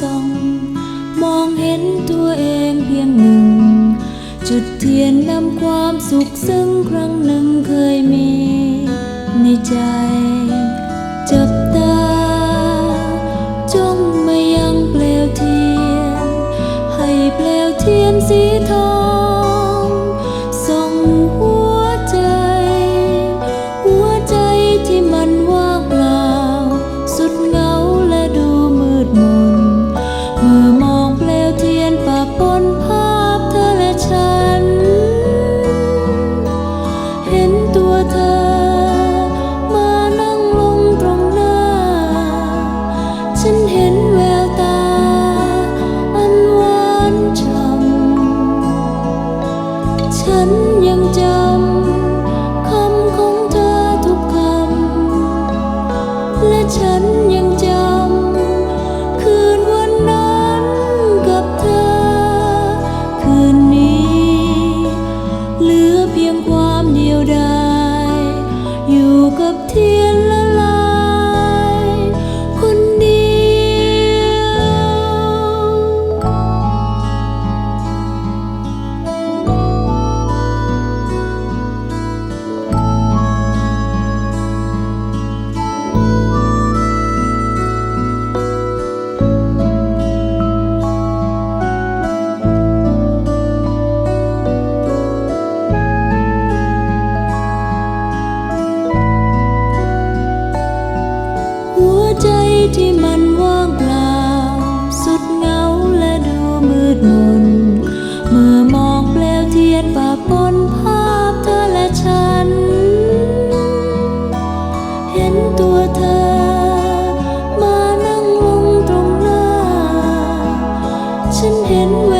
ส่องมองเห็นตัวเองเพียงหนึ่ง จุดเทียนนำความสุขซึ่งครั้งหนึ่งเคยมีในใจ จับตาจ้องมายังเปลวเทียน ให้เปลวเทียนสีทอง ฉันยังจำคำของเธอทุกคำ และฉันยังจำคืนวันนั้นกับเธอ คืนนี้ เหลือเพียงความเดียวดาย อยู่กับเทียน ที่มันว่างเปล่า สุดเงาและดูมืดมน เมื่อมองเปลวเทียนป่าปนภาพเธอและฉัน เห็นตัวเธอ มานั่งลงตรงหน้า ฉันเห็นแว